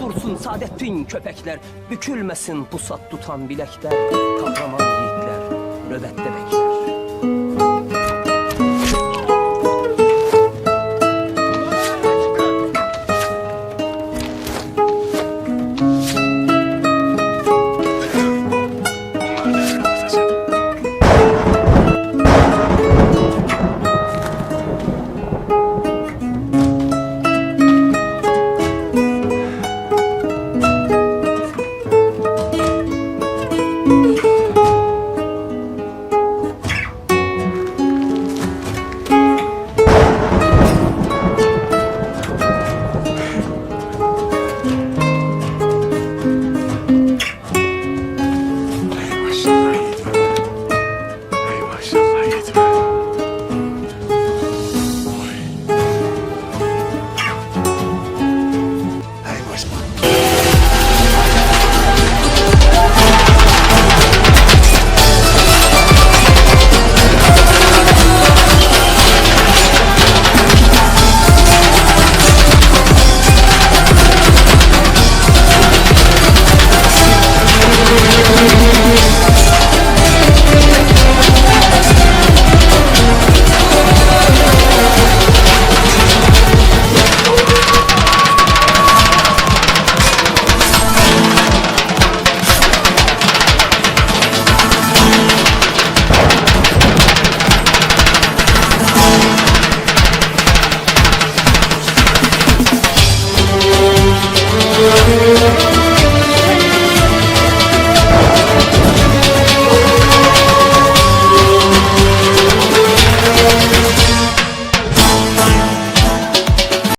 dursun Saadettin köpekler. Bükülmesin pusat tutan bilekler Kahraman yiğitler nöbette bekler.